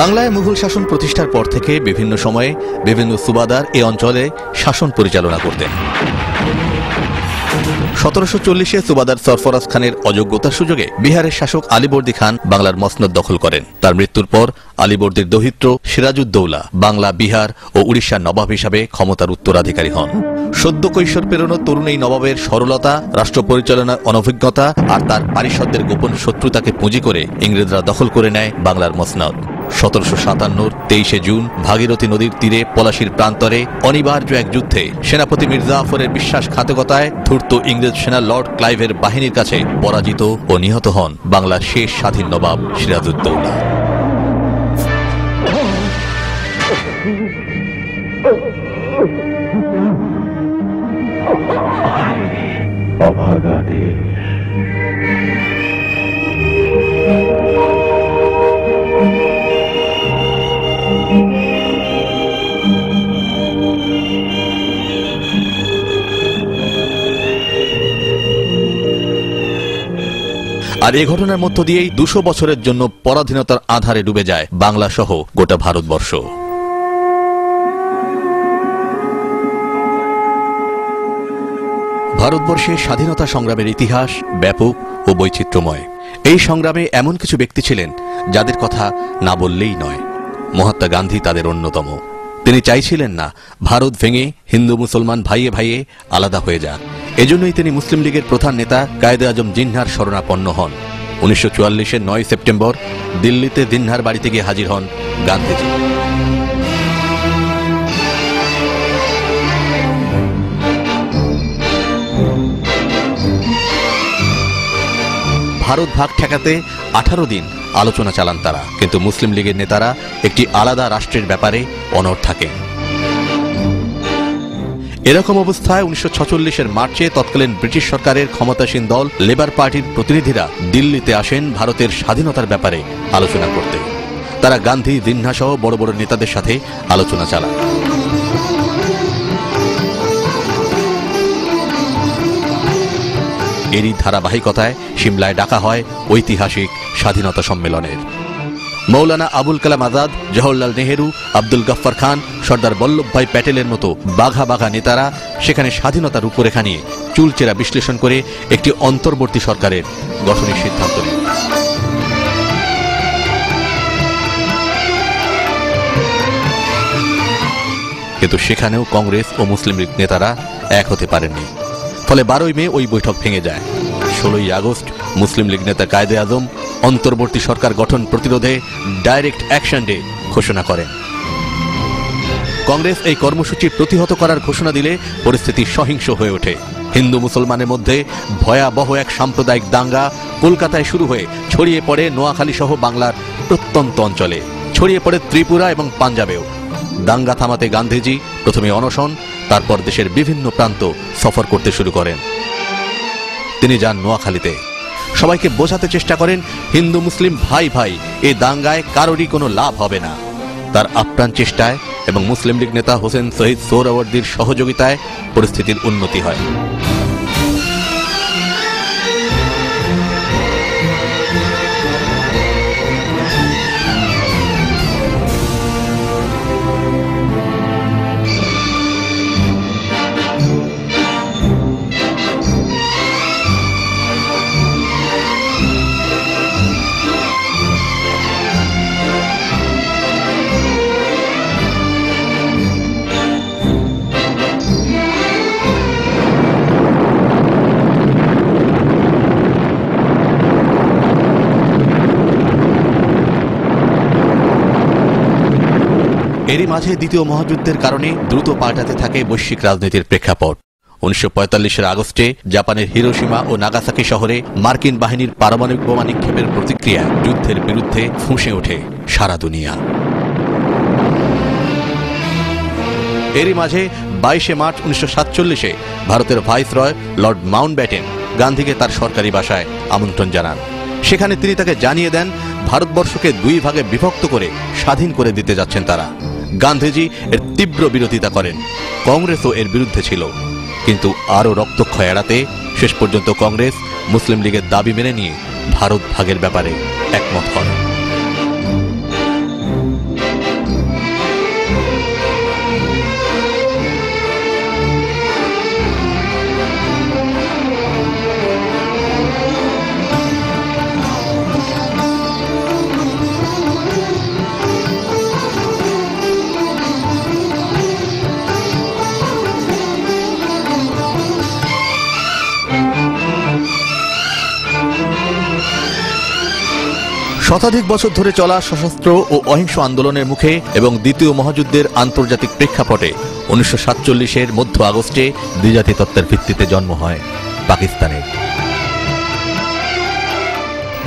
বাংলায় মুঘল শাসন প্রতিষ্ঠার পর থেকে বিভিন্ন সময়ে বিভিন্ন সুবাদার এ অঞ্চলে শাসন পরিচালনা করতেন। সতেরোশো চল্লিশে সুবাদার সরফরাজ খানের অযোগ্যতার সুযোগে বিহারের শাসক আলীবর্দী খান বাংলার মসনদ দখল করেন। তার মৃত্যুর পর আলীবর্দীর দহিত্র সিরাজউদ্দৌলা বাংলা, বিহার ও উড়িষ্যার নবাব হিসাবে ক্ষমতার উত্তরাধিকারী হন। সদ্য কৈশোর পেরোনো তরুণ এই নবাবের সরলতা, রাষ্ট্র পরিচালনার অনভিজ্ঞতা আর তার পারিষদদের গোপন শত্রুতাকে পুঁজি করে ইংরেজরা দখল করে নেয় বাংলার মসনদ। সতেরোশো সাতান্নর তেইশে জুন ভাগীরথী নদীর তীরে পলাশির প্রান্তরে অনিবার্য এক যুদ্ধে সেনাপতি মির্জাফরের বিশ্বাসঘাতকতায় ধূর্ত ইংরেজ সেনা লর্ড ক্লাইভের বাহিনীর কাছে পরাজিত ও নিহত হন বাংলার শেষ স্বাধীন নবাব সিরাজউদ্দৌলা। অভাগাদের আর এ ঘটনার মধ্য দিয়েই দুশো বছরের জন্য পরাধীনতার আধারে ডুবে যায় বাংলা সহ গোটা ভারতবর্ষ। ভারতবর্ষে স্বাধীনতা সংগ্রামের ইতিহাস ব্যাপক ও বৈচিত্র্যময়। এই সংগ্রামে এমন কিছু ব্যক্তি ছিলেন যাদের কথা না বললেই নয়। মহাত্মা গান্ধী তাদের অন্যতম। তিনি চাইছিলেন না ভারত ভেঙে হিন্দু মুসলমান ভাইয়ে ভাইয়ে আলাদা হয়ে যাক। এজন্যই তিনি মুসলিম লীগের প্রধান নেতা কায়েদে আজম জিন্নার শরণাপন্ন হন। উনিশশো চুয়াল্লিশের নয় সেপ্টেম্বর দিল্লিতে জিন্নার বাড়িতে গিয়ে হাজির হন গান্ধীজি। ভারত ভাগ ঠেকাতে আঠারো দিন আলোচনা চালান তারা। কিন্তু মুসলিম লীগের নেতারা একটি আলাদা রাষ্ট্রের ব্যাপারে অনড় থাকে এরকম অবস্থায় উনিশশো ছচল্লিশের মার্চে তৎকালীন ব্রিটিশ সরকারের ক্ষমতাসীন দল লেবার পার্টির প্রতিনিধিরা দিল্লিতে আসেন ভারতের স্বাধীনতার ব্যাপারে আলোচনা করতে। তারা গান্ধী জিন্না সহ বড় বড় নেতাদের সাথে আলোচনা চালান। এরই ধারাবাহিকতায় সিমলায় ডাকা হয় ঐতিহাসিক স্বাধীনতা সম্মেলনের। মৌলানা আবুল কালাম আজাদ, জওহরলাল নেহেরু, আব্দুল গফফর খান, সর্দার বল্লভভাই প্যাটেলের মতো বাঘা বাঘা নেতারা সেখানে স্বাধীনতার রূপরেখা নিয়ে চুলচেরা বিশ্লেষণ করে একটি অন্তর্বর্তী সরকারের গঠনের সিদ্ধান্ত নেন কিন্তু সেখানেও কংগ্রেস ও মুসলিম লীগ নেতারা এক হতে পারেননি। ফলে বারোই মে ওই বৈঠক ভেঙে যায়। ষোলোই আগস্ট, মুসলিম লীগ নেতা কায়দে আজম অন্তর্বর্তী সরকার গঠন প্রতিরোধে ডাইরেক্ট অ্যাকশন ডে ঘোষণা করেন। কংগ্রেস এই কর্মসূচি প্রতিহত করার ঘোষণা দিলে পরিস্থিতি সহিংস হয়ে ওঠে। হিন্দু মুসলমানের মধ্যে ভয়াবহ এক সাম্প্রদায়িক দাঙ্গা কলকাতায় শুরু হয়ে ছড়িয়ে পড়ে নোয়াখালী সহ বাংলার প্রত্যন্ত অঞ্চলে। ছড়িয়ে পড়ে ত্রিপুরা এবং পাঞ্জাবেও। দাঙ্গা থামাতে গান্ধীজি প্রথমে অনশন তারপর দেশের বিভিন্ন প্রান্ত সফর করতে শুরু করেন। তিনি যান নোয়াখালীতে। সবাইকে বোঝাতে চেষ্টা করেন, হিন্দু, মুসলিম, ভাই ভাই, এ দাঙ্গায় কারোরই কোনো লাভ হবে না। তার আপ্রাণ চেষ্টায় এবং মুসলিম লীগ নেতা হোসেন শহীদ সোহরাওয়ার্দির সহযোগিতায় পরিস্থিতির উন্নতি হয়। এরই মাঝে দ্বিতীয় মহাযুদ্ধের কারণে দ্রুত পাল্টাতে থাকে বৈশ্বিক রাজনীতির প্রেক্ষাপট। উনিশশো পঁয়তাল্লিশের আগস্টে জাপানের হিরোসীমা ও নাগাসাকি শহরে মার্কিন বাহিনীর পারমাণবিক বোমা নিক্ষেপের প্রতিক্রিয়া যুদ্ধের বিরুদ্ধে ফুঁসে ওঠে সারা দুনিয়া। এরই মাঝে বাইশে মার্চ উনিশশো সাতচল্লিশে ভারতের ভাইসরয় লর্ড মাউন্ট ব্যাটেন গান্ধীকে তার সরকারি বাসায় আমন্ত্রণ জানান। সেখানে তিনি তাকে জানিয়ে দেন, ভারতবর্ষকে দুই ভাগে বিভক্ত করে স্বাধীন করে দিতে যাচ্ছেন তারা। গান্ধীজি এর তীব্র বিরোধিতা করেন। কংগ্রেসও এর বিরুদ্ধে ছিল। কিন্তু আরও রক্তক্ষয় এড়াতে শেষ পর্যন্ত কংগ্রেস মুসলিম লীগের দাবি মেনে নিয়ে ভারত ভাগের ব্যাপারে একমত হয় শতাধিক বছর ধরে চলা সশস্ত্র ও অহিংস আন্দোলনের মুখে এবং দ্বিতীয় মহাযুদ্ধের আন্তর্জাতিক প্রেক্ষাপটে উনিশশো সাতচল্লিশের মধ্য আগস্টে দ্বিজাতি তত্ত্বের ভিত্তিতে জন্ম হয় পাকিস্তানের।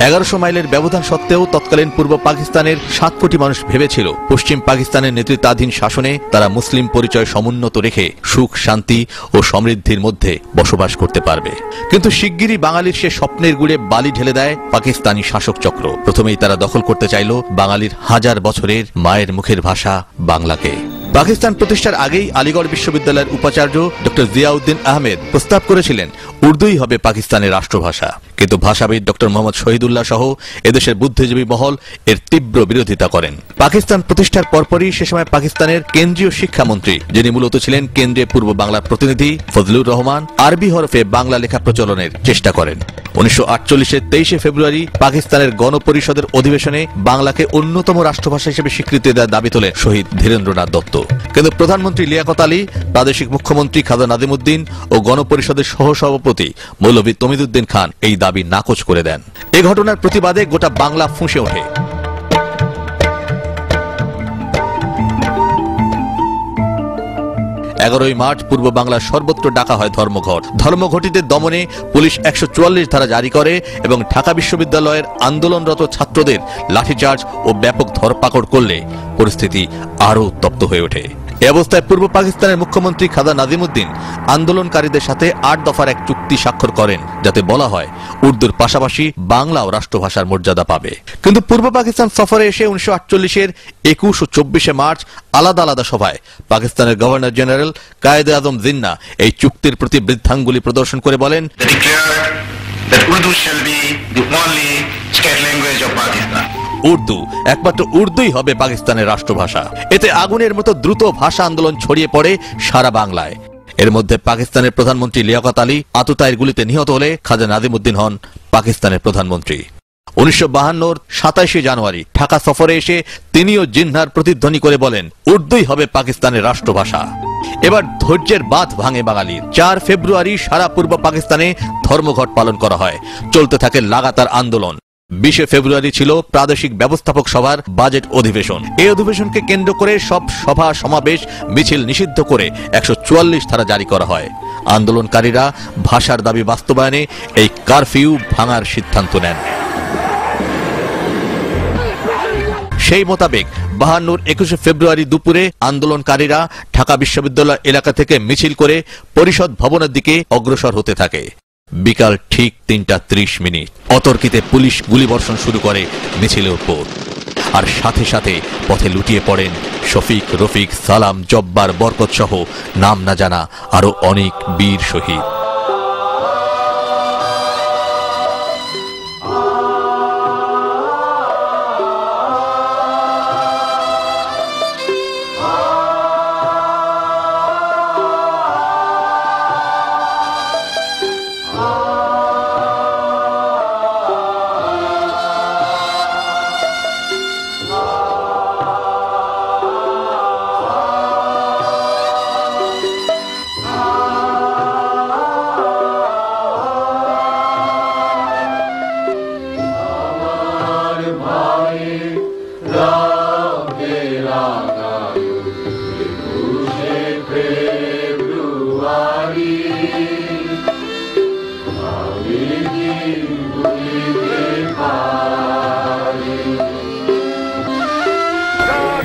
এগারোশো মাইলের ব্যবধান সত্ত্বেও তৎকালীন পূর্ব পাকিস্তানের সাত কোটি মানুষ ভেবেছিল, পশ্চিম পাকিস্তানের নেতৃত্বাধীন শাসনে তারা মুসলিম পরিচয় সমুন্নত রেখে সুখ, শান্তি ও সমৃদ্ধির মধ্যে বসবাস করতে পারবে। কিন্তু শিগগিরই বাঙালির সে স্বপ্নের গুড়ে বালি ঢেলে দেয় পাকিস্তানি শাসক চক্র। প্রথমেই তারা দখল করতে চাইল বাঙালির হাজার বছরের মায়ের মুখের ভাষা, বাংলাকে। পাকিস্তান প্রতিষ্ঠার আগেই আলিগড় বিশ্ববিদ্যালয়ের উপাচার্য ডক্টর জিয়াউদ্দিন আহমেদ প্রস্তাব করেছিলেন, উর্দুই হবে পাকিস্তানের রাষ্ট্রভাষা। কিন্তু ভাষাবিদ ডক্টর মোহাম্মদ শহীদুল্লাহ সহ এদেশের বুদ্ধিজীবী মহল এর তীব্র বিরোধিতা করেন। পাকিস্তান প্রতিষ্ঠার পরপরই সে সময় পাকিস্তানের কেন্দ্রীয় শিক্ষামন্ত্রী, যিনি মূলত ছিলেন কেন্দ্রীয় পূর্ব বাংলার প্রতিনিধি ফজলুর রহমান, আরবি হরফে বাংলা লেখা প্রচলনের চেষ্টা করেন। উনিশশো আটচল্লিশের তেইশে ফেব্রুয়ারি পাকিস্তানের গণপরিষদের অধিবেশনে বাংলাকে অন্যতম রাষ্ট্রভাষা হিসেবে স্বীকৃতি দেওয়ার দাবি তোলেন শহীদ ধীরেন্দ্রনাথ দত্ত। কিন্তু প্রধানমন্ত্রী লিয়াকত আলী, প্রাদেশিক মুখ্যমন্ত্রী খাজা নাদিমুদ্দিন ও গণপরিষদের সহসভাপতি মৌলভী তমিদুদ্দিন খান এই দাবি নাকচ করে দেন। এ ঘটনার প্রতিবাদে গোটা বাংলা ফুঁসে ওঠে। এগারোই মার্চ পূর্ব বাংলার সর্বত্র ডাকা হয় ধর্মঘট। ধর্মঘটিতে দমনে পুলিশ একশো চুয়াল্লিশ ধারা জারি করে এবং ঢাকা বিশ্ববিদ্যালয়ের আন্দোলনরত ছাত্রদের লাঠিচার্জ ও ব্যাপক ধরপাকড় করলে পরিস্থিতি আরও উত্তপ্ত হয়ে ওঠে। এ অবস্থায় পূর্ব পাকিস্তানের মুখ্যমন্ত্রী খাদা নাজিমুদ্দিন আন্দোলনকারীদের সাথে আট দফার এক চুক্তি স্বাক্ষর করেন, যাতে বলা হয় উর্দুর পাশাপাশি বাংলাও রাষ্ট্রভাষার মর্যাদা পাবে কিন্তু পূর্ব পাকিস্তান সফরে এসে উনিশশো আটচল্লিশের একুশ ও চব্বিশে মার্চ আলাদা আলাদা সভায় পাকিস্তানের গভর্নর জেনারেল কায়েদে আজম জিন্না এই চুক্তির প্রতি বৃদ্ধাঙ্গুলি প্রদর্শন করে বলেন that Urdu shall be the only state language of Pakistan. Urdu. একমাত্র উর্দুই হবে পাকিস্তানের রাষ্ট্রভাষা। এতে আগুনের মতো দ্রুত ভাষা আন্দোলন ছড়িয়ে পড়ে সারা বাংলায়। এর মধ্যে পাকিস্তানের প্রধানমন্ত্রী লিয়াকত আলী আতুতায়ের গুলিতে নিহত হলে খাজা নাজিমুদ্দিন হন পাকিস্তানের প্রধানমন্ত্রী। উনিশশো বাহান্নর সাতাইশে জানুয়ারি ঢাকা সফরে এসে তিনিও জিন্নার প্রতিধ্বনি করে বলেন, উর্দুই হবে পাকিস্তানের রাষ্ট্রভাষা। এবার ধৈর্যের বাঁধ ভাঙে বাঙালির চার ফেব্রুয়ারি সারা পূর্ব পাকিস্তানে ধর্মঘট পালন করা হয়। চলতে থাকে লাগাতার আন্দোলন। বিশে ফেব্রুয়ারি ছিল প্রাদেশিক ব্যবস্থাপক সভার বাজেট অধিবেশন। এই অধিবেশনকে কেন্দ্র করে সব সভা, সমাবেশ, মিছিল নিষিদ্ধ করে একশো চুয়াল্লিশ ধারা জারি করা হয়। আন্দোলনকারীরা ভাষার দাবি বাস্তবায়নে এই কারফিউ ভাঙার সিদ্ধান্ত নেন। সেই মোতাবেক বাহান্নর একুশে ফেব্রুয়ারি দুপুরে আন্দোলনকারীরা ঢাকা বিশ্ববিদ্যালয় এলাকা থেকে মিছিল করে পরিষদ ভবনের দিকে অগ্রসর হতে থাকে। বিকাল ঠিক তিনটা ত্রিশ মিনিট। অতর্কিতে পুলিশ গুলিবর্ষণ শুরু করে মিছিলের উপর। আর সাথে সাথে পথে লুটিয়ে পড়েন শফিক, রফিক, সালাম, জব্বার বরকত সহ নাম না জানা আরও অনেক বীর শহীদ।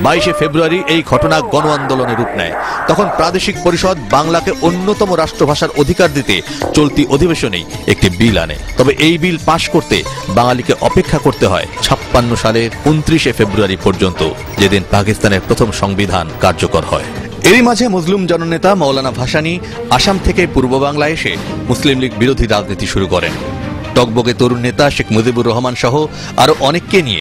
বাইশে ফেব্রুয়ারি এই ঘটনা গণ আন্দোলনের রূপ নেয়। তখন প্রাদেশিক পরিষদ বাংলাকে অন্যতম রাষ্ট্রভাষার অধিকার দিতে চলতি অধিবেশনেই একটি বিল আনে। তবে এই বিল পাশ করতে বাঙালিকে অপেক্ষা করতে হয় ছাপ্পান্ন সালের উনত্রিশে ফেব্রুয়ারি পর্যন্ত, যেদিন পাকিস্তানের প্রথম সংবিধান কার্যকর হয়। এরই মাঝে মুসলিম জননেতা মৌলানা ভাসানী আসাম থেকে পূর্ব বাংলায় এসে মুসলিম লীগ বিরোধী রাজনীতি শুরু করেন। টকবগে তরুণ নেতা শেখ মুজিবুর রহমান সহ আরও অনেককে নিয়ে